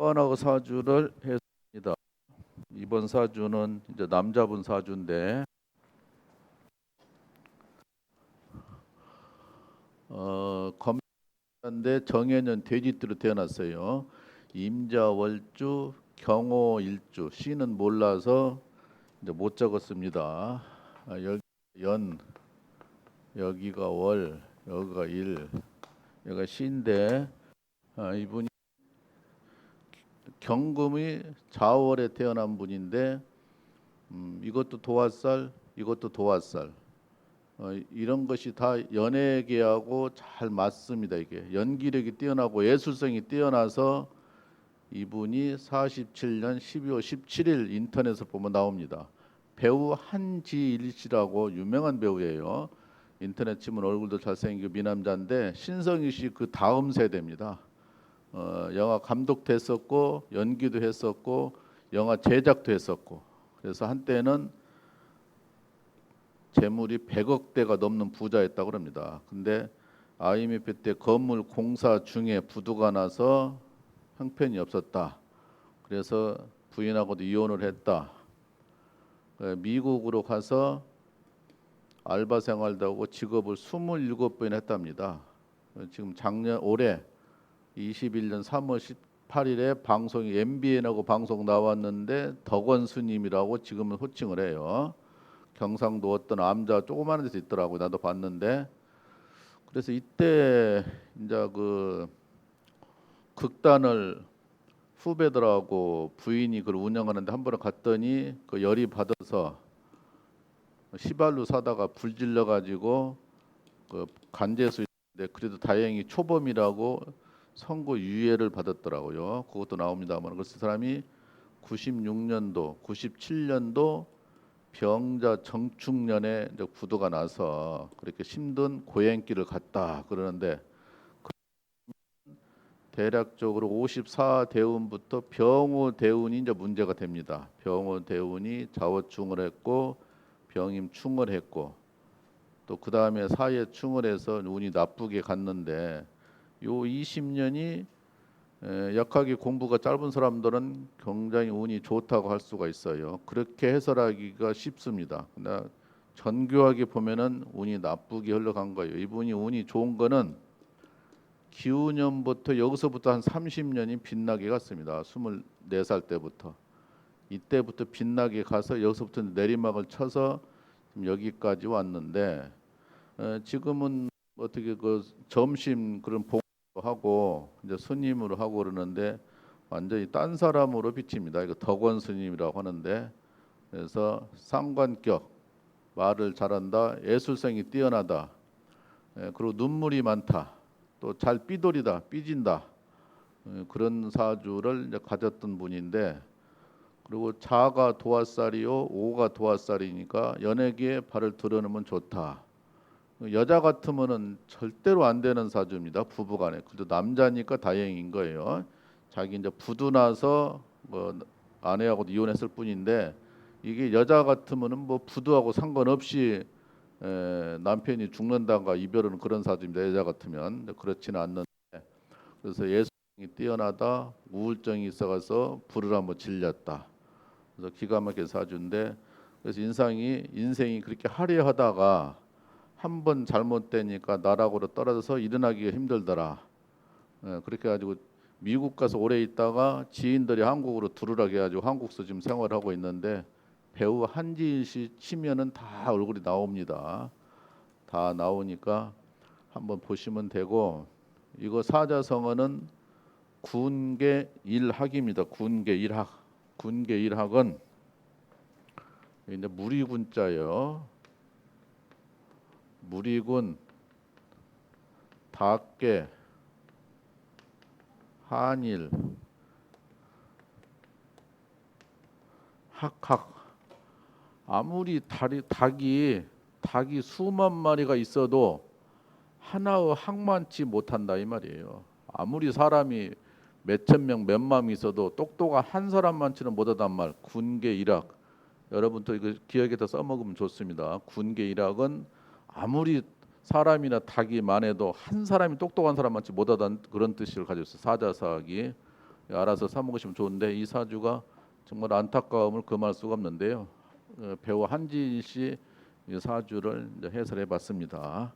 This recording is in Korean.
번하고 사주를 했습니다. 이번 사주는 이제 남자분 사주인데 어 검인데 정해년 돼지띠로 태어났어요. 임자월주 경호일주 씨는 몰라서 이제 못 적었습니다. 아, 여기 연 여기가 월 여기가 일 여기가 씨인데 아, 이분이 경금이 자월에 태어난 분인데 음, 이것도 도화살 이것도 도화살. 어, 이런 것이 다 연예계하고 잘 맞습니다 이게. 연기력이 뛰어나고 예술성이 뛰어나서 이분이 47년 12월 17일 인터넷에 보면 나옵니다. 배우 한지일 씨라고 유명한 배우예요. 인터넷 치면 얼굴도 잘생기고 미남자인데 신성희 씨 그 다음 세대입니다 어, 영화 감독도 했었고 연기도 했었고 영화 제작도 했었고 그래서 한때는 재물이 100억 대가 넘는 부자였다고 합니다. 근데 IMF 때 건물 공사 중에 부도가 나서 형편이 없었다. 그래서 부인하고도 이혼을 했다. 에, 미국으로 가서 알바 생활도 하고 직업을 27번 했답니다. 어, 지금 작년 올해 21년 3월 18일에 방송이 MBN하고 방송 나왔는데 덕원 스님이라고 지금은 호칭을 해요. 경상도 어떤 암자 조그마한 데서 있더라고 나도 봤는데 그래서 이때 이제 그 극단을 후배들하고 부인이 그걸 운영하는데 한 번에 갔더니 그 열이 받아서 시발로 사다가 불 질러 가지고 그 간제수 있는데 그래도 다행히 초범이라고 선고 유예를 받았더라고요. 그것도 나옵니다만 그 사람이 96년도, 97년도 병자 정축년에 이제 구도가 나서 그렇게 힘든 고행길을 갔다 그러는데 그 대략적으로 54 대운부터 병호 대운이 이제 문제가 됩니다. 병호 대운이 자워충을 했고 병임 충을 했고 또 그 다음에 사회 충을 해서 운이 나쁘게 갔는데 요 20년이 에, 약하게 공부가 짧은 사람들은 굉장히 운이 좋다고 할 수가 있어요. 그렇게 해설하기가 쉽습니다. 근데 전교하게 보면은 운이 나쁘게 흘러간 거예요. 이분이 운이 좋은 거는 기우년부터 여기서부터 한 30년이 빛나게 갔습니다. 24살 때부터 이때부터 빛나게 가서 여기서부터 내리막을 쳐서 여기까지 왔는데 에, 지금은 어떻게 그 점심 그런 복 하고 이제 스님으로 하고 그러는데 완전히 딴 사람으로 비칩니다. 이거 덕원 스님이라고 하는데 그래서 상관격 말을 잘한다, 예술성이 뛰어나다, 예, 그리고 눈물이 많다, 또 잘 삐돌이다, 삐진다 예, 그런 사주를 이제 가졌던 분인데 그리고 자가 도화살이요, 오가 도화살이니까 연예계에 발을 들어놓으면 좋다. 여자 같으면은 절대로 안 되는 사주입니다. 부부간에. 그래도 남자니까 다행인 거예요. 자기 이제 부두나서 뭐 아내하고 이혼했을 뿐인데 이게 여자 같으면은 뭐 부두하고 상관없이 에, 남편이 죽는다가 이별은 그런 사주입니다. 여자 같으면 그렇지는 않는데 그래서 예술이 뛰어나다 우울증이 있어가서 불을 한번 질렸다. 그래서 기가 막힌 사주인데 그래서 인상이 인생이 그렇게 화려하다가 한 번 잘못되니까 나락으로 떨어져서 일어나기가 힘들더라. 예, 그렇게 가지고 미국 가서 오래 있다가 지인들이 한국으로 들으라고 해가지고 한국서 지금 생활하고 있는데 배우 한지인 씨 치면은 다 얼굴이 나옵니다. 다 나오니까 한번 보시면 되고 이거 사자성어는 군계 일학입니다. 군계 일학. 군계 일학은 이제 무리군자예요. 무리군, 닭계, 한일, 학학. 아무리 닭이, 닭이 닭이 수만 마리가 있어도 하나의 학만치 못한다 이 말이에요. 아무리 사람이 몇천 명, 몇만 있어도 똑똑한 한 사람만치는 못하단 말. 군계 일학. 여러분 또 이거 기억에다 써먹으면 좋습니다. 군계 일학은 아무리 사람이나 닭이 많아도 한 사람이 똑똑한 사람만치 못하다는 그런 뜻을 있어요. 사자사학이 알아서 사 먹으시면 좋은데 이 사주가 정말 안타까움을 금할 수가 없는데요. 어, 배우 한지인 씨이 사주를 이제 해설해 봤습니다.